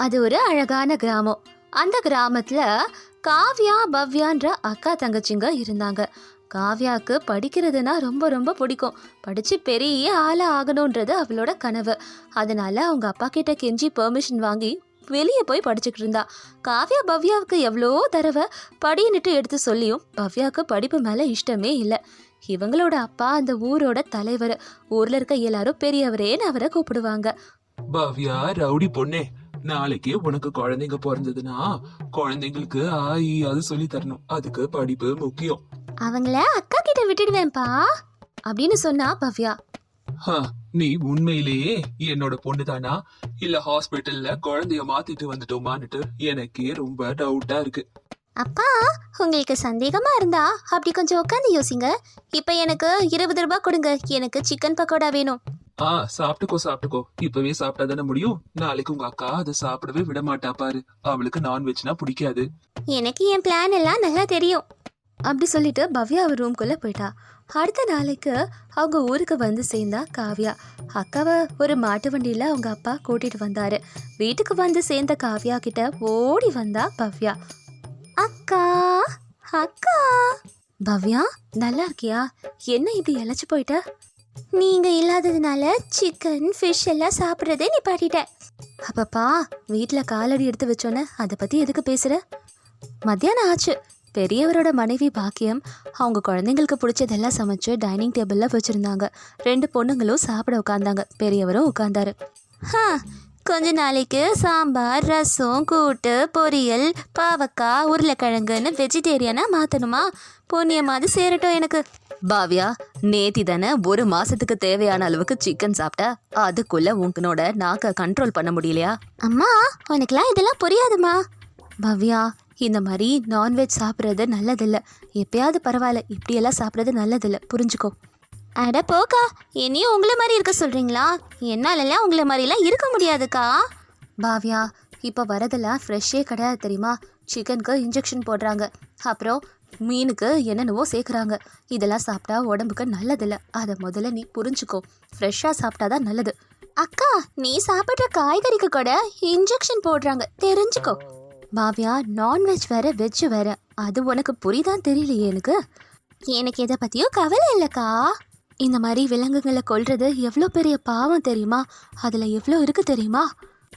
அது ஒரு அழகான கிராமம். அந்த கிராமத்துல காவ்யா பவ்யான்ற அக்கா தங்கச்சிங்க இருந்தாங்க. காவ்யாவுக்கு படிக்கிறதுனா ரொம்ப ரொம்ப பிடிக்கும். படித்து பெரிய ஆளாக ஆகணுன்றது அவளோட கனவு. அதனால அவங்க அப்பா கிட்ட கெஞ்சி பெர்மிஷன் வாங்கி வெளியே போய் படிச்சுக்கிட்டு இருந்தா. காவ்யா பவ்யாவுக்கு எவ்வளோ தடவை படின்னுட்டு எடுத்து சொல்லியும் பவ்யாவுக்கு படிப்பு மேலே இஷ்டமே இல்லை. இவங்களோட அப்பா அந்த ஊரோட தலைவர். ஊர்ல இருக்க எல்லாரும் பெரியவரேன்னு அவரை கூப்பிடுவாங்க. பவ்யா ரவுடி பொண்ணே. நாளைக்கு உனக்கு குழந்தைங்க பிறந்ததுன்னா குழந்தைங்களுக்கு ஆயி அது சொல்லி தரணும். அதுக்கு படிப்பு முக்கியம். அவங்கள அக்கா கிட்ட விட்டுடுவேன்ப்பா அப்படின்னு சொன்னா பவ்யா. ஹ, நீ உண்மையிலேயே என்னோட பொண்ணுதானா? இல்ல ஹாஸ்பிட்டல்ல குழந்தைய மாத்திட்டு வந்துட்டோமான்னுட்டு எனக்கே ரொம்ப டவுட்டா இருக்கு. அப்பா உங்களுக்கு சந்தேகமா இருந்தா அப்படி கொஞ்சம் உட்காந்து யோசிங்க. இப்போ எனக்கு இருபது ரூபாய் கொடுங்க. எனக்கு சிக்கன் பக்கோடா வேணும். ஆ சாப்பிட்டுக்கோ சாப்பிட்டுக்கோ. இப்பவே சாப்பிட்டா தானே முடியும்? நாளைக்கு உங்க அக்கா அதை சாப்பிடவே விட மாட்டா பாரு. அவளுக்கு நான்வெஜ்னா பிடிக்காது. எனக்கு என் பிளான் எல்லாம் நல்லா தெரியும். அப்படி சொல்லிட்டு பவ்யா அவர் ரூம்குள்ளே போயிட்டா. அடுத்த நாளைக்கு அவங்க ஊருக்கு வந்து சேர்ந்தா காவ்யா. அக்காவை ஒரு மாட்டு வண்டியில் அவங்க அப்பா கூட்டிட்டு வந்தாரு. வீட்டுக்கு வந்து சேர்ந்த காவ்யா கிட்ட ஓடி வந்தா பவ்யா. அக்கா அக்கா. பவ்யா நல்லா இருக்கியா? என்ன இப்படி இழைச்சு போயிட்ட? நீங்க இல்லாததுனால சிக்கன் ஃபிஷ் எல்லாம் சாப்பிட்றதே நிப்பாட்டிட்ட. அப்பப்பா வீட்டில் காலடி எடுத்து வச்சோன்னே அதை பற்றி எதுக்கு பேசுகிற மத்தியானம் ஆச்சு. பெரியவரோட மனைவி பாக்கியம் அவங்க குழந்தைங்களுக்கு பிடிச்சதெல்லாம் சமைச்சு டைனிங் டேபிளில் வச்சுருந்தாங்க. ரெண்டு பொண்ணுங்களும் சாப்பிட உட்காந்தாங்க பெரியவரும் உட்காந்தாரு ஹா கொஞ்ச நாளைக்கு சாம்பார் ரசம் கூட்டு பொரியல் பாவக்காய் உருளைக்கிழங்குன்னு வெஜிடேரியனாக மாற்றணுமா புண்ணியமாவது சேரட்டும் எனக்கு. பாவ்யா நேத்தி தானே ஒரு மாசத்துக்கு தேவையான அளவுக்கு சிக்கன் சாப்பிட்ட அதுக்குள்ள உங்களோட நாக்க கண்ட்ரோல் பண்ண முடியலையா? அம்மா உனக்குலாம் இதெல்லாம் புரியாதுமா. பவ்யா இந்த மாதிரி நான்வெஜ் சாப்பிட்றது நல்லதில்ல. எப்பயாவது பரவாயில்ல இப்படியெல்லாம் சாப்பிட்றது நல்லதில்ல. புரிஞ்சுக்கோ. அட போக்கா என்னையும் உங்களை மாதிரி இருக்க சொல்கிறீங்களா என்னாலலாம் உங்களை மாதிரிலாம் இருக்க முடியாதுக்கா. பாவ்யா இப்போ வரதெல்லாம் ஃப்ரெஷ்ஷே கிடையாது தெரியுமா? சிக்கனுக்கு இன்ஜெக்ஷன் போடுறாங்க. அப்புறம் மீனுக்கு என்னென்னவோ சேர்க்குறாங்க. இதெல்லாம் சாப்பிட்டா உடம்புக்கு நல்லதில்ல. அதை முதல்ல நீ புரிஞ்சுக்கோ. ஃப்ரெஷ்ஷாக சாப்பிட்டாதான் நல்லது. அக்கா நீ சாப்பிட்ற காய்கறிக்கு கூட இன்ஜெக்ஷன் போடுறாங்க. தெரிஞ்சுக்கோ. பாவ்யா நான்வெஜ் வேற வெஜ் வேற. அது உனக்கு புரிதான் தெரியலையே எனக்கு? எனக்கு எதை பற்றியும் கவலை இல்லைக்கா. இந்த மாதிரி விலங்குகளை கொல்றது எவ்வளோ பெரிய பாவம் தெரியுமா? அதில் எவ்வளோ இருக்கு தெரியுமா?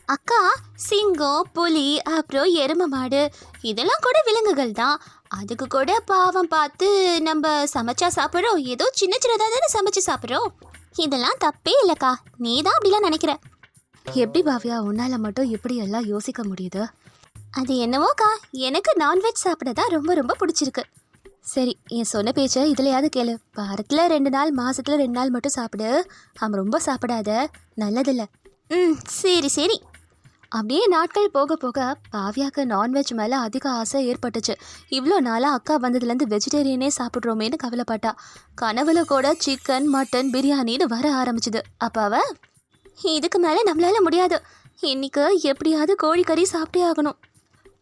அக்கா சிங்கம் புலி அப்புறம் எருமை மாடு. இதெல்லாம் கூட விலங்குகள் தான். அதுக்கு கூட பாவம் பார்த்து நம்ம சமைச்சா சாப்பிட்றோம். ஏதோ சின்ன சின்னதாக தானே சமைச்சு சாப்பிட்றோம். இதெல்லாம் தப்பே இல்லைக்கா. நீ தான் அப்படிலாம் நினைக்கிற. எப்படி பாவ்யா உன்னால மட்டும் இப்படி எல்லாம் யோசிக்க முடியுது? அது என்னவோக்கா எனக்கு நான்வெஜ் சாப்பிட தான் ரொம்ப ரொம்ப பிடிச்சிருக்கு. சரி என் சொன்ன பேச்சை இதுலையாவது கேளு. வாரத்தில் ரெண்டு நாள் மாசத்துல ரெண்டு நாள் மட்டும் சாப்பிடு. அவன் ரொம்ப சாப்பிடாத. நல்லதில்ல. ம் சரி சரி. அப்படியே நாட்கள் போக போக பாவியாக்கு நான்வெஜ் மேலே அதிக ஆசை ஏற்பட்டுச்சு. இவ்வளோ நாளாக அக்கா வந்ததுலேருந்து வெஜிடேரியனே சாப்பிட்றோமேன்னு கவலைப்பட்டா. கனவுல கூட சிக்கன் மட்டன் பிரியாணின்னு வர ஆரம்பிச்சுது. அப்போ அவ இதுக்கு மேலே நம்மளால முடியாது. இன்னைக்கு எப்படியாவது கோழிக்கறி சாப்பிட்டே ஆகணும்.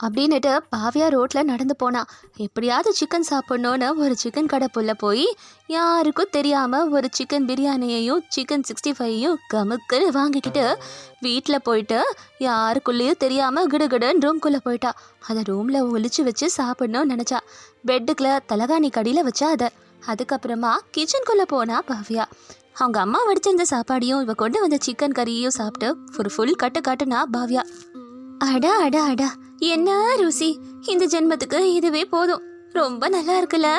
அப்படின்னுட்டு பாவியா ரோட்டில் நடந்து போனான் எப்படியாவது சிக்கன் சாப்பிட்ணுன்னு ஒரு சிக்கன் கடை புள்ள போய் யாருக்கும் தெரியாமல் ஒரு சிக்கன் பிரியாணியையும் சிக்கன் சிக்ஸ்டி ஃபைவையும் கமுக்குன்னு வாங்கிக்கிட்டு வீட்டில் போயிட்டு யாருக்குள்ளேயும் தெரியாமல் கிடுகிடுன்னு ரூம்குள்ளே போயிட்டா. அதை ரூமில் ஒழிச்சு வச்சு சாப்பிட்ணும்னு நினச்சா. பெட்டுக்குள்ள தலகாணி கடியில் வச்சா அதை. அதுக்கப்புறமா கிச்சனுக்குள்ளே போனா பாவியா. அவங்க அம்மா வடிச்சிருந்த சாப்பாடையும் இவ கொண்டு வந்த சிக்கன் கறியையும் சாப்பிட்டு ஒரு ஃபுல் கட்டு காட்டுனா பாவ்யா. அடா அடா அடா. என்ன ருசி? இந்த ஜென்மத்துக்கு இதுவே போதும். ரொம்ப நல்லா இருக்குல்ல?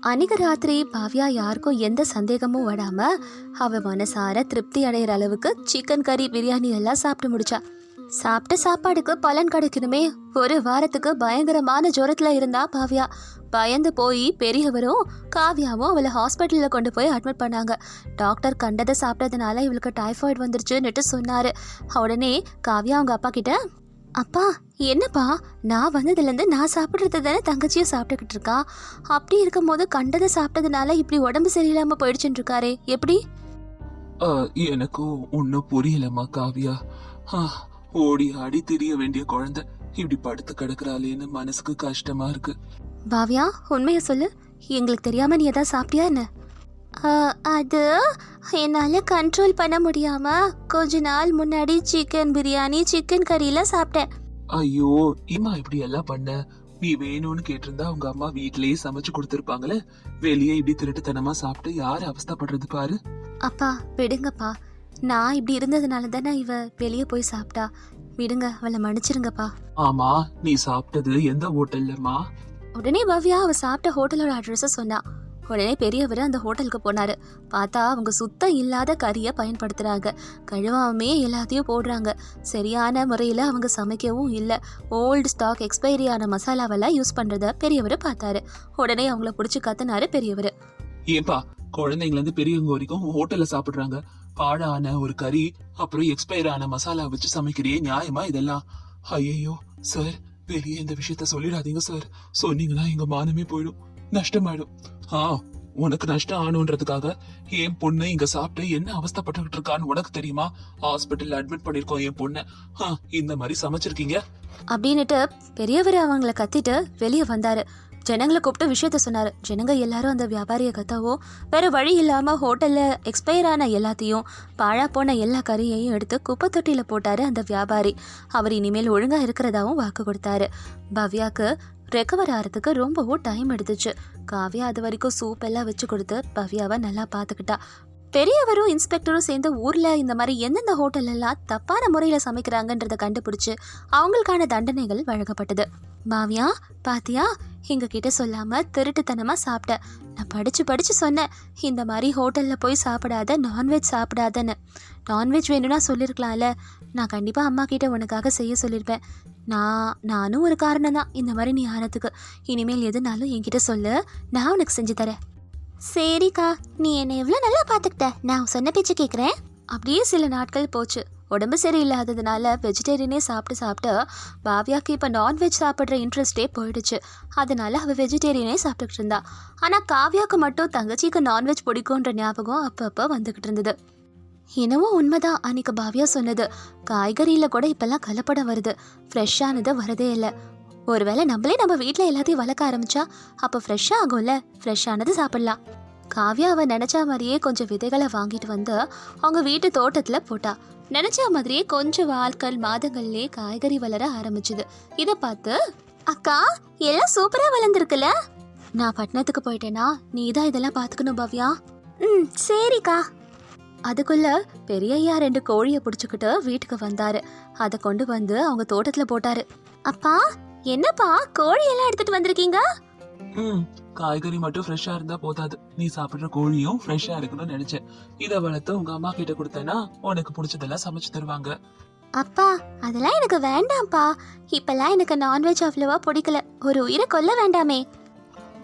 அன்னைக்கு ராத்திரி பாவ்யா யாருக்கும் எந்த சந்தேகமும் வராம அவ மனசார திருப்தி அடையிற அளவுக்கு சிக்கன் கறி பிரியாணி எல்லாம் சாப்பிட்டு முடிச்சா. சாப்பிட்ட சாப்பாடுக்கு பலன் கிடைக்கணுமே ஒரு வாரத்துக்கு பயங்கரமான ஜுரத்துல இருந்தா பாவ்யா. பயந்து போய் பெரியவரும் காவ்யாவும் அவளை ஹாஸ்பிட்டலில் கொண்டு போய் அட்மிட் பண்ணாங்க. டாக்டர் கண்டதை சாப்பிட்டதுனால இவளுக்கு டைஃபாய்டு வந்துருச்சுன்னுட்டு சொன்னாரு. உடனே காவ்யா அவங்க அப்பா கிட்ட அப்பா என்னப்பா? நான் வந்ததுலேருந்து நான் சாப்பிட்றது தானே தங்கச்சியும் சாப்பிட்டுக்கிட்டு இருக்கா? அப்படி இருக்கும்போது கண்டதை சாப்பிட்டதுனால இப்படி உடம்பு சரியில்லாமல் போயிடுச்சுன்னு இருக்காரே எப்படி எனக்கும் ஒன்னும் புரியலம்மா காவியா. ஓடி ஆடி திரிய வேண்டிய குழந்தை இப்படி படுத்து கிடக்குறாளேன்னு மனசுக்கு கஷ்டமா இருக்கு. பாவ்யா உண்மையை சொல்லு. எங்களுக்கு தெரியாம நீ எதாவது சாப்பிட்டியா என்ன? அது என்னால் கண்ட்ரோல் பண்ண முடியாமல் கொஞ்ச நாள் முன்னாடி சிக்கன் பிரியாணி சிக்கன் கறியெல்லாம் சாப்பிட்டேன். ஐயோ இம்மா இப்படி எல்லாம் பண்ண? நீ வேணும்னு கேட்டிருந்தா உங்க அம்மா வீட்லயே சமைச்சு கொடுத்திருப்பாங்களே. வெளியே இப்படி திருட்டுத்தனமா சாப்பிட்டு யாரு அவஸ்தைப்படுறது பாரு. அப்பா விடுங்கப்பா. நான் இப்படி இருந்ததுனால தானே இவ வெளியே போய் சாப்பிட்டா. விடுங்க அவளை மன்னிச்சிருங்கப்பா. ஆமா நீ சாப்பிட்டது எந்த ஹோட்டல்லம்மா உடனே பவ்யா அவ சாப்பிட்ட ஹோட்டலோட அட்ரஸை சொன்னா. உடனே பெரியவர் அந்த ஹோட்டலுக்கு போனாரு. பார்த்தா அவங்க சுத்தம் இல்லாத கறியை பயன்படுத்துகிறாங்க கழுவாமே எல்லாத்தையும் போடுறாங்க. சரியான முறையில் அவங்க சமைக்கவும் இல்லை. ஓல்டு ஸ்டாக் எக்ஸ்பைரி ஆன மசாலாவெல்லாம் யூஸ் பண்ணுறத பெரியவர் பார்த்தாரு. உடனே அவங்கள பிடிச்சி கத்துனாரு பெரியவர். ஏன்பா குழந்தைங்களேருந்து பெரியவங்க வரைக்கும் ஹோட்டலில் சாப்பிட்றாங்க. பாழான ஒரு கறி அப்புறம் எக்ஸ்பயர் ஆன மசாலா வச்சு சமைக்கிறியே நியாயமா இதெல்லாம்? ஐயோ சார் வெளியே இந்த விஷயத்த சொல்லிடாதீங்க சார் சொன்னீங்கன்னா எங்க மானமே போயிடும். நஷ்டமாயிடும். ஆ உனக்கு நஷ்டம் ஆணுன்றதுக்காக என் பொண்ணு இங்க சாப்பிட்டு என்ன அவஸ்தைப்பட்டுக்கிட்டு இருக்கான்னு உனக்கு தெரியுமா? ஹாஸ்பிட்டல்ல அட்மிட் பண்ணிருக்கோம் என் பொண்ணு. இந்த மாதிரி சமைச்சிருக்கீங்க? அப்படின்னுட்டு பெரியவர் அவங்கள கத்திட்டு வெளியே வந்தாரு. ஜனங்களை கூப்பிட்டு விஷயத்த சொன்னாரு. ஜனங்க எல்லாரும் அந்த வியாபாரியை கத்தவோ வேற வழி இல்லாம ஹோட்டல்ல எக்ஸ்பயர் ஆன எல்லாத்தையும் பாழா போன எல்லா கறியையும் எடுத்து குப்பை தொட்டியில போட்டாரு அந்த வியாபாரி. அவர் இனிமேல் ஒழுங்கா இருக்கிறதாவும் வாக்கு கொடுத்தாரு. பவ்யாக்கு ரெக்கவர் ஆகிறதுக்கு ரொம்பவும் டைம் எடுத்துச்சு. காவ்யா அது வரைக்கும் சூப் எல்லாம் வச்சு கொடுத்து பவ்யாவை நல்லா பார்த்துக்கிட்டா. பெரியவரும் இன்ஸ்பெக்டரும் சேர்ந்து ஊரில் இந்த மாதிரி எந்தெந்த ஹோட்டலெல்லாம் தப்பான முறையில் சமைக்கிறாங்கன்றதை கண்டுபிடிச்சு அவங்களுக்கான தண்டனைகள் வழங்கப்பட்டது. பாவியா பாத்தியா எங்க கிட்ட சொல்லாம திருட்டுத்தனமா சாப்பிட்ட. நான் படிச்சு படிச்சு சொன்னேன் இந்த மாதிரி ஹோட்டல்ல போய் சாப்பிடாத நான்வெஜ் சாப்பிடாதன்னு. நான்வெஜ் வேணும்னா சொல்லியிருக்கலாம்ல நான் கண்டிப்பா அம்மா கிட்ட உனக்காக செய்ய சொல்லியிருப்பேன் நான் நானும் ஒரு காரணம் தான் இந்த மாதிரி நீ ஆனதுக்கு இனிமேல் எதுனாலும் என்கிட்ட சொல்லு நான் உனக்கு செஞ்சு தரேன். சரிக்கா நீ என்னை எவ்வளோ நல்லா பார்த்துக்கிட்ட. நான் சொன்ன பேச்சு கேட்குறேன் அப்படியே சில நாட்கள் போச்சு. உடம்பு சரியில்லாததுனால வெஜிடேரியனே சாப்பிட்டு சாப்பிட்டு பாவ்யாக்கு இப்போ நான்வெஜ் சாப்பிட்ற இன்ட்ரெஸ்டே போயிடுச்சு. அதனால அவள் வெஜிடேரியனே சாப்பிட்டுக்கிட்டு இருந்தா. ஆனால் காவியாவுக்கு மட்டும் தங்கச்சிக்கு நான்வெஜ் பிடிக்குன்ற ஞாபகம் அப்பப்போ வந்துக்கிட்டு இருந்தது. என்னவோ உண்மைதான் அன்னைக்கு பாவ்யா சொன்னது. காய்கறியில் கூட இப்போல்லாம் கலப்படம் வருது. ஃப்ரெஷ்ஷானது வரதே இல்லை. ஒருவேளை நம்மளே நம்ம வீட்டில் எல்லாத்தையும் வளர்க்க ஆரம்பிச்சா அப்போ ஃப்ரெஷ்ஷாக ஆகும்ல? ஃப்ரெஷ்ஷானது சாப்பிடலாம். காவ்யா அவ நினச்சா மாதிரியே கொஞ்சம் விதைகளை வாங்கிட்டு வந்து அவங்க வீட்டு தோட்டத்தில் போட்டா. நினச்சா மாதிரியே கொஞ்சம் வாள்கள் மாதங்கள்லேயே காய்கறி வளர ஆரம்பிச்சுது. இதை பார்த்து அக்கா எல்லாம் சூப்பராக வளர்ந்துருக்குல்ல? நான் பட்டணத்துக்கு போயிட்டேனா? நீ தான் இதெல்லாம் பார்த்துக்கணும் பவ்யா? ம் சரிக்கா. அதுக்குள்ள பெரியய்யா ரெண்டு கோழியை பிடிச்சிக்கிட்டு வீட்டுக்கு வந்தாரு. அதை கொண்டு வந்து அவங்க தோட்டத்தில் போட்டாரு. அப்பா என்னப்பா கோழி எல்லாம் எடுத்துட்டு வந்திருக்கீங்க? ம் காய்கறி மட்டும் ஃப்ரெஷ்ஷா இருந்தா போதாது. நீ சாப்பிடுற கோழியும் ஃப்ரெஷ்ஷா இருக்கணும்னு நினைச்சேன். இத வளர்த்து உங்க அம்மா கிட்ட கொடுத்தேன்னா உனக்கு பிடிச்சதெல்லாம் சமைச்சு தருவாங்க. அப்பா அதெல்லாம் எனக்கு வேண்டாம்ப்பா. இப்பெல்லாம் எனக்கு நான்வெஜ் அவ்வளவா பிடிக்கல. ஒரு உயிரை கொல்ல வேண்டாமே.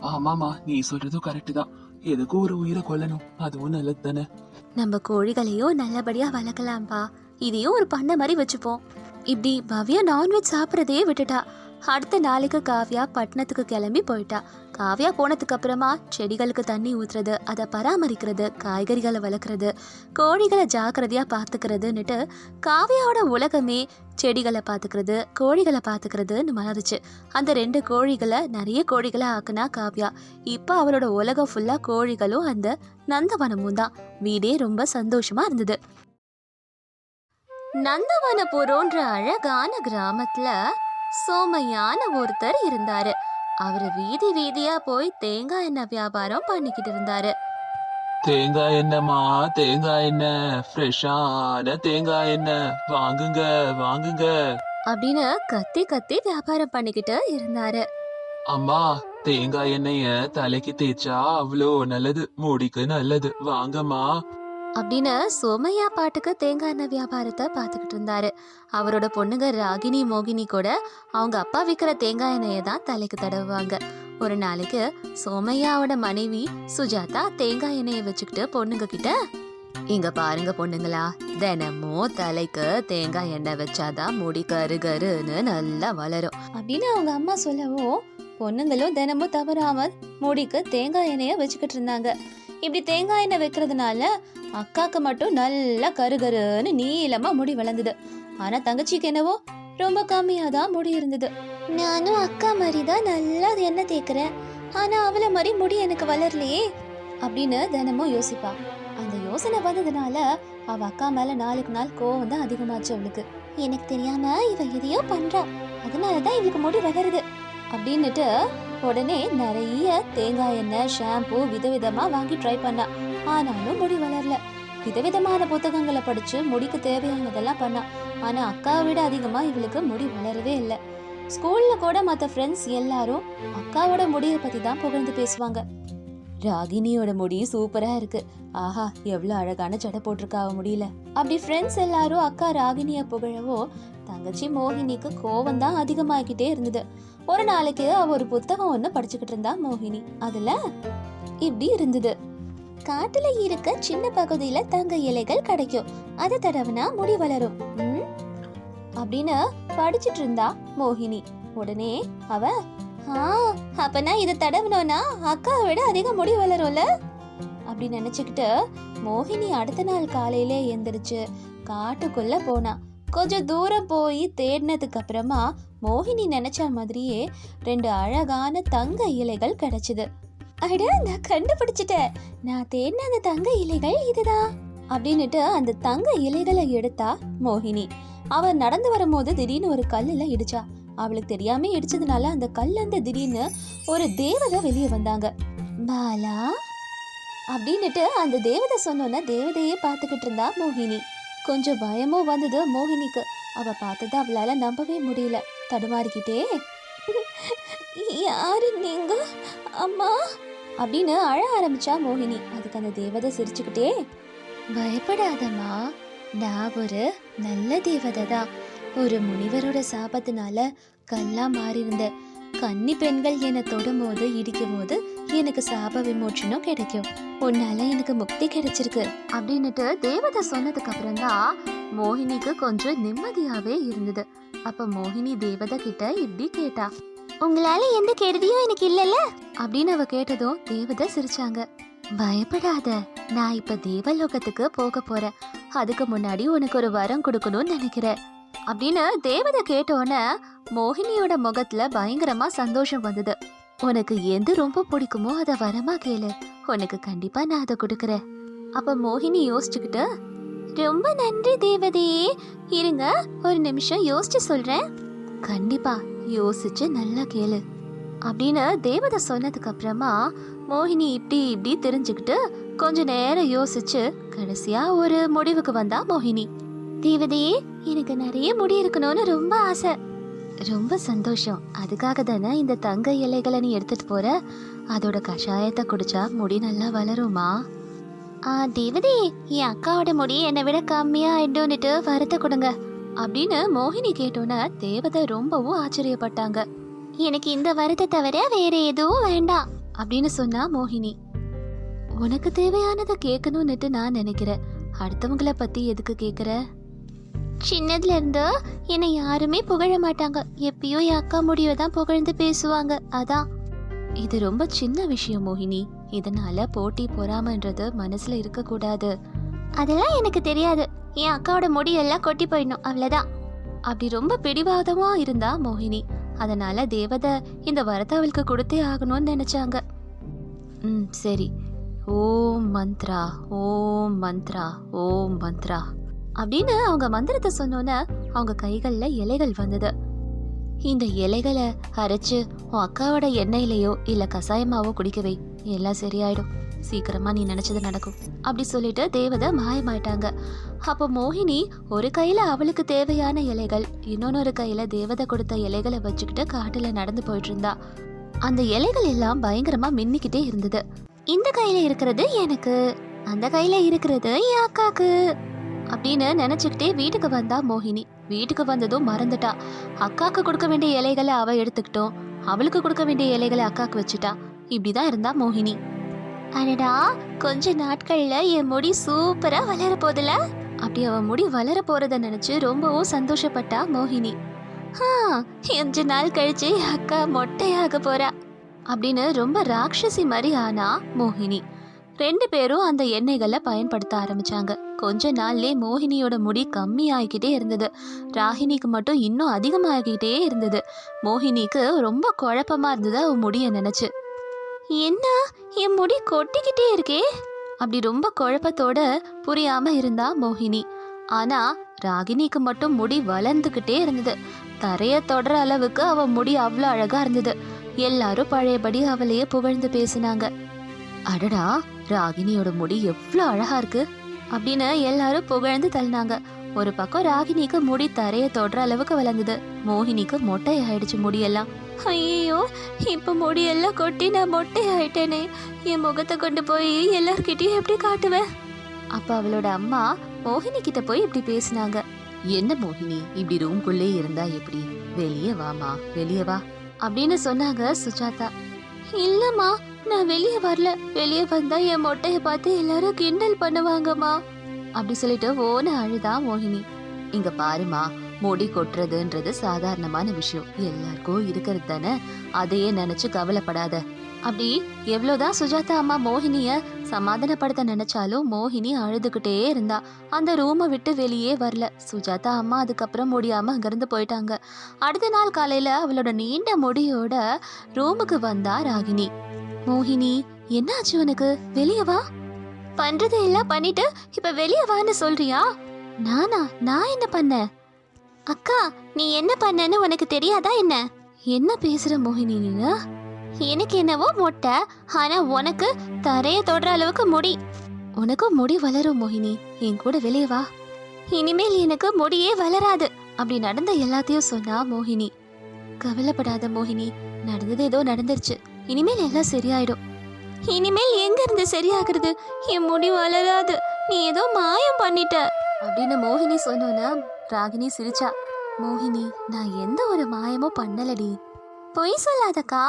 ஆமாமா நீ சொல்றதும் கரெக்ட் தான். எதுக்கும் ஒரு உயிரை கொல்லணும்? அதுவும் நல்லது தானே. நம்ம கோழிகளையும் நல்லபடியா வளர்க்கலாம்ப்பா. இதையும் ஒரு பண்ண மாதிரி வச்சுப்போம். இப்படி பவ்யா நான்வெஜ் சாப்பிட்றதையே விட்டுட்டா அடுத்த நாளைக்கு காவ்யா பட்டணத்துக்கு கிளம்பி போயிட்டா. காவ்யா போனதுக்கு அப்புறமா செடிகளுக்கு தண்ணி ஊத்துறது அதை பராமரிக்கிறது காய்கறிகளை வளர்க்குறது கோழிகளை ஜாக்கிரதையா பார்த்துக்கிறதுன்னுட்டு காவ்யாவோட உலகமே செடிகளை பார்த்துக்கிறது கோழிகளை பார்த்துக்கிறதுன்னு மலருச்சு. அந்த ரெண்டு கோழிகளை நிறைய கோழிகளை ஆக்குனா காவ்யா. இப்போ அவளோட உலகம் ஃபுல்லாக கோழிகளும் அந்த நந்தவனமும் தான். வீடே ரொம்ப சந்தோஷமா இருந்தது. நந்தவனபுரோன்ற அழகான கிராமத்துல சோமையான ஒருத்தர் இருந்தாரு. அவரு வீதி வீதியா போய் தேங்காய் எண்ணெய் வியாபாரம் பண்ணிக்கிட்டு இருந்தாரு. தேங்காய் எண்ணெய்மா தேங்காய் எண்ணெய் ஃப்ரெஷ்ஷான தேங்காய் எண்ணெய் வாங்குங்க வாங்குங்க. அப்படின்னு கத்தி கத்தி வியாபாரம் பண்ணிக்கிட்டு இருந்தாரு. அம்மா தேங்காய் எண்ணெய தலைக்கு தேய்ச்சா அவ்வளோ நல்லது முடிக்கு நல்லது. வாங்கம்மா. அப்படின்னு சோமையா பாட்டுக்கு தேங்காய் எண்ணெய் வியாபாரத்தை பார்த்துக்கிட்டு இருந்தாரு. அவரோட பொண்ணுங்க ராகினி மோகினி கூட அவங்க அப்பா விற்கிற தேங்காய் எண்ணெயை தான் தலைக்கு தடவுவாங்க. ஒரு நாளைக்கு சோமையாவோட மனைவி சுஜாதா தேங்காய் எண்ணெயை வச்சுக்கிட்டு பொண்ணுங்க கிட்ட இங்க பாருங்க பொண்ணுங்களா தினமும் தலைக்கு தேங்காய் எண்ணெய் வச்சாதான் முடி கரு கருன்னு நல்லா வளரும். அப்படின்னு அவங்க அம்மா சொல்லவும் பொண்ணுங்களும் தினமும் தவறாம முடிக்கு தேங்காய் எண்ணெயை வச்சுக்கிட்டு இருந்தாங்க. இப்படி தேங்காய் எண்ணெய் வைக்கிறதுனால அக்காக்கு மட்டும் நல்லா கருகருன்னு நீளமா முடி வளர்ந்தது. ஆனா தங்கச்சிக்கு என்னவோ ரொம்ப கம்மியா தான் முடி இருந்தது. நானும் அக்கா மாதிரி தான் நல்லா எண்ணெய் தேய்க்கிறேன். ஆனா அவளை மாதிரி முடி எனக்கு வளரலையே. அப்படின்னு தினமும் யோசிப்பா. அந்த யோசனை வந்ததுனால அவ அக்கா மேல நாளுக்கு நாள் கோவம் தான் அதிகமாச்சு அவளுக்கு. எனக்கு தெரியாம இவ எதையோ பண்றா. அதனாலதான் இவளுக்கு முடி வளருது. அப்படின்னுட்டு உடனே நிறைய தேங்காய் எண்ணெய் ஷாம்பு விதவிதமா வாங்கி ட்ரை பண்ணா. ஆனாலும் முடி வளரல. விதவிதமான புத்தகங்களை படிச்சு முடிக்கு தேவையானதெல்லாம் பண்ணா. ஆனா அக்காவை விட அதிகமா இவளுக்கு முடி வளரவே இல்லை. ஸ்கூல்ல கூட மத்த ஃப்ரெண்ட்ஸ் எல்லாரும் அக்காவோட முடியை பத்தி தான் புகழ்ந்து பேசுவாங்க. ராகினியோட முடி சூப்பரா இருக்கு. ஆஹா எவ்வளவு அழகான ஜடை போட்டிருக்கா அவ முடியல. அப்படி ஃப்ரெண்ட்ஸ் எல்லாரும் அக்கா ராகினிய புகழவோ தங்கச்சி மோகினிக்கு கோவம் தான் அதிகமாகிட்டே இருந்தது. ஒரு நாளைக்கு அவ ஒரு புத்தகம் ஒண்ணு படிச்சுக்கிட்டு இருந்தா மோகினி. அதுல இப்படி இருந்தது. காட்டுல இருக்க சின்ன பகுதியில தங்க இலைகள் கிடைக்கும். அதை தடவுனா முடி வளரும். ம்? அப்படின்னு படிச்சிட்டு இருந்தா மோகினி. உடனே அவ ஆ அப்பனா இதை தடவுனோன்னா அக்காவை விட அதிக முடி வளரும்ல? அப்படி நினைச்சுக்கிட்டு மோகினி அடுத்த நாள் காலையிலே எந்திரிச்சு காட்டுக்குள்ள போனா. கொஞ்சம் தூரம் போய் தேடினதுக்கு அப்புறமா மோகினி நினைச்ச மாதிரியே ரெண்டு அழகான தங்க இலைகள் கிடைச்சது. அட நான் கண்டுபிடிச்சிட்டேன் நான் தேடின அந்த தங்க இலைகள் இதுதான் அப்படின்னுட்டு அந்த தங்க இலைகளை எடுத்தா மோகினி. அவர் நடந்து வரும்போது திடீர்னு ஒரு கல்லுல இடிச்சா. அவளுக்கு தெரியாம இடிச்சதுனால அந்த கல்ல திடீர்னு ஒரு தேவதை வெளியே வந்தாங்க. பாலா? அப்படின்னுட்டு அந்த தேவதை சொன்னோன்ன தேவதையே பார்த்துக்கிட்டு இருந்தா மோகினி. கொஞ்சம் பயமும் வந்தது மோகினிக்கு. அவ பார்த்தது அவளால நம்பவே முடியல. தடுமாறிக்கிட்டே யாரு நீங்க? அம்மா? அப்படின்னு அழ ஆரம்பிச்சா மோகினி. அதுக்கு அந்த தேவதை சிரிச்சுக்கிட்டே பயப்படாதம்மா. நான் ஒரு நல்ல தேவதை தான். ஒரு முனிவரோட சாபத்தினால கல்லா மாறியிருந்தேன் கன்னி பெண்கள் என்னை தொடும்போது இடிக்கும் போது எனக்கு சாப விமோச்சனம் கிடைக்கும். உன்னால எனக்கு முக்தி கிடைச்சிருக்கு. அப்படின்னுட்டு தேவதை சொன்னதுக்கு அப்புறம் தான் மோகினிக்கு கொஞ்சம் நிம்மதியாவே இருந்தது. அப்ப மோகினி தேவதை கிட்ட இப்படி கேட்டா உங்களால எந்த கெடுதியும் எனக்கு இல்லைல்ல? அப்படின்னு அவ கேட்டதும் தேவதை சிரிச்சாங்க. பயப்படாத நான் இப்ப தேவலோகத்துக்கு போக போறேன். அதுக்கு முன்னாடி உனக்கு ஒரு வரம் கொடுக்கணும்னு நினைக்கிறேன். அப்படின்னு தேவதை கேட்டோன்னே மோகினியோட முகத்துல பயங்கரமா சந்தோஷம் வந்தது. உனக்கு எது ரொம்ப பிடிக்குமோ அதை வரமா கேளு. உனக்கு கண்டிப்பா நான் அதை கொடுக்குறேன். அப்ப மோகினி யோசிச்சுக்கிட்டு ரொம்ப நன்றி தேவதையே இருங்க ஒரு நிமிஷம் யோசிச்சு சொல்றேன். கண்டிப்பா யோசிச்சு நல்லா கேளு. அப்படின்னு தேவதை சொன்னதுக்கு அப்புறமா மோகினி இப்படி இப்படி தெரிஞ்சுக்கிட்டு கொஞ்ச நேரம் யோசிச்சு கடைசியா ஒரு முடிவுக்கு வந்தா மோகினி. தேவதையே எனக்கு நிறைய முடி இருக்கணும்னு ரொம்ப ஆசை. ரொம்ப சந்தோஷம். அதுக்காக தானே இந்த தங்க இலைகளை நீ எடுத்துட்டு போற? அதோட கஷாயத்தை குடிச்சா முடி நல்லா வளருமா? தேவதி என் அக்காவோட முடி என்னை விட கம்மியா ஆயிடும்னுட்டு வரத்தை கொடுங்க அப்படின்னு மோகினி கேட்டோன்னே தேவதை ரொம்பவும் ஆச்சரியப்பட்டாங்க. எனக்கு இந்த வரத்தை தவிர வேற எதுவும் வேண்டாம் அப்படின்னு சொன்னா மோகினி. உனக்கு தேவையானதை கேட்கணும்னுட்டு நான் நினைக்கிறேன். அடுத்தவங்கள பத்தி எதுக்கு கேட்குற சின்னதுல இருந்து என்னை யாருமே புகழ மாட்டாங்க. எப்பயும் என் அக்கா முடிவை தான் புகழ்ந்து பேசுவாங்க. அதான். இது ரொம்ப சின்ன விஷயம் மோகினி. இதனால போட்டி பொறாமன்றது மனசுல இருக்க கூடாது அதெல்லாம் எனக்கு தெரியாது. என் அக்காவோட முடியெல்லாம் கொட்டி போயிடணும். அவ்வளவுதான். அப்படி ரொம்ப பிடிவாதமா இருந்தா மோகினி. அதனால தேவதை இந்த வரத்தை அவளுக்கு கொடுத்தே ஆகணும்னு நினைச்சாங்க. ம் சரி. ஓம் மந்த்ரா ஓம் மந்த்ரா ஓம் மந்த்ரா அப்படின்னு அவங்க மந்திரத்தை சொன்னோன்னே அவங்க கைகள்ல இலைகள் வந்தது. இந்த இலைகளை அரைச்சு உன் அக்காவோட எண்ணெயிலையோ இல்ல கசாயமாவோ குடிக்கவே எல்லாம் சரியாயிடும். சீக்கிரமா நீ நினைச்சது நடக்கும். அப்படி சொல்லிட்டு தேவதை மாயமாயிட்டாங்க. அப்போ மோகினி ஒரு கையில அவளுக்கு தேவையான இலைகள் இன்னொன்னொரு கையில தேவதை கொடுத்த இலைகளை வச்சுக்கிட்டு காட்டுல நடந்து போயிட்டு இருந்தா அந்த இலைகள் எல்லாம் பயங்கரமா மின்னிக்கிட்டே இருந்தது. இந்த கையில இருக்கிறது எனக்கு அந்த கையில இருக்கிறது என் அக்காக்கு அப்படின்னு நினைச்சுக்கிட்டே வீட்டுக்கு வந்தா மோகினி. வீட்டுக்கு வந்ததும் மறந்துட்டா. அக்காக்கு கொடுக்க வேண்டிய இலைகளை அவ எடுத்துக்கிட்டோம் அவளுக்கு கொடுக்க வேண்டிய இலைகளை அக்காக்கு வச்சுட்டா. இப்படிதான் இருந்தா மோகினி. அடடா கொஞ்ச நாட்கள்ல என் முடி சூப்பரா வளர போதுல? அப்படி அவ முடி வளர போறத நினைச்சு ரொம்பவும் சந்தோஷப்பட்டா மோகினி. ஆ கொஞ்ச நாள் கழிச்சு அக்கா மொட்டையாக போறா. அப்படின்னு ரொம்ப ராட்சசி மாதிரி ஆனா மோகினி. ரெண்டு பேரும் அந்த எண்ணெய்களை பயன்படுத்த ஆரம்பிச்சாங்க. கொஞ்ச நாள்லே மோகினியோட முடி கம்மி ஆகிக்கிட்டே இருந்தது. ராகினிக்கு மட்டும் இன்னும் அதிகமாகிக்கிட்டே இருந்தது. மோகினிக்கு ரொம்ப குழப்பமா இருந்தது அவ முடிய நினைச்சு. என்ன? என் முடி கொட்டிக்கிட்டே இருக்கே? அப்படி ரொம்ப குழப்பத்தோட புரியாம இருந்தா மோகினி. ஆனா ராகினிக்கு மட்டும் முடி வளர்ந்துகிட்டே இருந்தது. தரைய தொடர அளவுக்கு அவ முடி அவ்வளோ அழகா இருந்தது. எல்லாரும் பழையபடி அவளையே புகழ்ந்து பேசினாங்க. அடடா! ராகினியோட முடி எவ்வளோ அழகா இருக்கு அப்படின்னு எல்லாரும் புகழ்ந்து தள்ளினாங்க. ஒரு பக்கம் ராகினிக்கு முடி தரைய தொடுற அளவுக்கு வளர்ந்தது. மோகினிக்கு மொட்டை ஆயிடுச்சு முடியெல்லாம். ஐயோ இப்ப முடியெல்லாம் கொட்டி நான் மொட்டை ஆயிட்டேனே என் முகத்தை கொண்டு போய் எல்லார்கிட்டயும் எப்படி காட்டுவேன்? அப்ப அவளோட அம்மா மோகினி கிட்ட போய் இப்படி பேசினாங்க. என்ன மோகினி இப்படி ரூம்குள்ளே இருந்தா எப்படி? வெளியே வாமா வெளியே வா அப்படின்னு சொன்னாங்க சுஜாதா. இல்லம்மா நான் வெளியே வரல. வெளியே வந்தா என் மொட்டைய பார்த்து எல்லாரும் கிண்டல் பண்ணுவாங்கம்மா. அப்படி சொல்லிட்டு ஓன அழுதா மோகினி. இங்க பாருமா முடி கொட்டுறதுன்றது சாதாரணமான விஷயம். எல்லாருக்கும் இருக்கிறது தானே? அதையே நினைச்சு கவலைப்படாத. அப்படி எவ்வளவுதான் சுஜாதா அம்மா மோகினிய சமாதானப்படுத்த நினைச்சாலும் மோகினி அழுதுகிட்டே இருந்தா. அந்த ரூமை விட்டு வெளியே வரல. சுஜாதா அம்மா அதுக்கப்புறம் முடியாம அங்கிருந்து போயிட்டாங்க. அடுத்த நாள் காலையில அவளோட நீண்ட முடியோட ரூமுக்கு வந்தா ராகினி. மோகினி என்னாச்சு உனக்கு? வெளியே வா. பண்றது எல்லாம் பண்ணிட்டு இப்ப வெளியே வான்னு சொல்றியா? நானா? நான் என்ன பண்ண அக்கா நீ என்ன பண்ணன்னு உனக்கு தெரியாதா என்ன? என்ன பேசுற மோகினி நீங்க எனக்கு என்னவோ மொட்டை ஆனா உனக்கு தரைய தொடுற அளவுக்கு முடி. உனக்கும் முடி வளரும் மோகினி. என் கூட வெளியே வா. இனிமேல் எனக்கு முடியே வளராது. அப்படி நடந்த எல்லாத்தையும் சொன்னா மோகினி. கவலைப்படாத மோகினி. நடந்தது ஏதோ நடந்துருச்சு. இனிமேல் எல்லாம் சரியாயிடும். இனிமேல் எங்க இருந்து சரியாகிறது? என் முடி வளராது. நீ ஏதோ மாயம் பண்ணிட்ட. அப்படின்னு மோகினி சொன்னோன்னா ராகினி சிரிச்சா. மோகினி நான் எந்த ஒரு மாயமும் பண்ணலடி. பொய் சொல்லாதக்கா.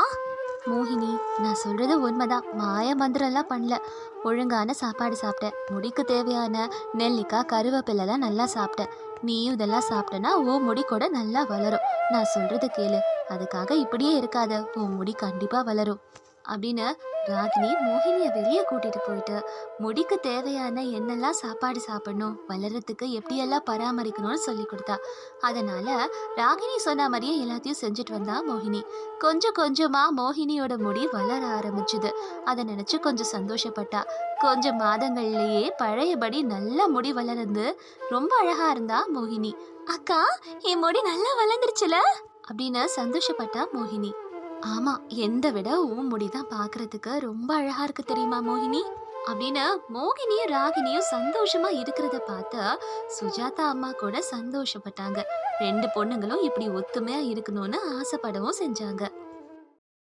மோகினி நான் சொல்றது உண்மைதான். மாய மந்திரம்லாம் பண்ணல. ஒழுங்கான சாப்பாடு சாப்பிட்டேன். முடிக்கு தேவையான நெல்லிக்காய் கருவேப்பிலெல்லாம் நல்லா சாப்பிட்டேன். நீயும் இதெல்லாம் சாப்பிட்டேன்னா உன் முடி கூட நல்லா வளரும். நான் சொல்றது கேளு. அதுக்காக இப்படியே இருக்காத. உன் முடி கண்டிப்பா வளரும். அப்படின்னு ராகினி மோகினியை வெளியே கூட்டிட்டு போயிட்டு முடிக்கு தேவையான என்னெல்லாம் சாப்பாடு சாப்பிடணும்? வளர்றதுக்கு எப்படியெல்லாம் பராமரிக்கணும்னு சொல்லி கொடுத்தா. அதனால ராகினி சொன்ன மாதிரியே எல்லாத்தையும் செஞ்சுட்டு வந்தா மோகினி. கொஞ்சம் கொஞ்சமா மோகினியோட முடி வளர ஆரம்பிச்சுது. அதை நினைச்சு கொஞ்சம் சந்தோஷப்பட்டா. கொஞ்சம் மாதங்கள்லயே பழையபடி நல்ல முடி வளர்ந்து ரொம்ப அழகா இருந்தா மோகினி. அக்கா என் முடி நல்லா வளர்ந்துருச்சுல? அப்படின்னு சந்தோஷப்பட்டா மோகினி. ஆமா எந்த விட உன் முடி தான் பாக்குறதுக்கு ரொம்ப அழகா இருக்கு தெரியுமா மோகினி? அப்படின்னு மோகினியும் ராகினியும் சந்தோஷமா இருக்கிறத பார்த்து சுஜாதா அம்மா கூட சந்தோஷப்பட்டாங்க. ரெண்டு பொண்ணுங்களும் இப்படி ஒத்துமையா இருக்கணும்னு ஆசைப்படவும் செஞ்சாங்க.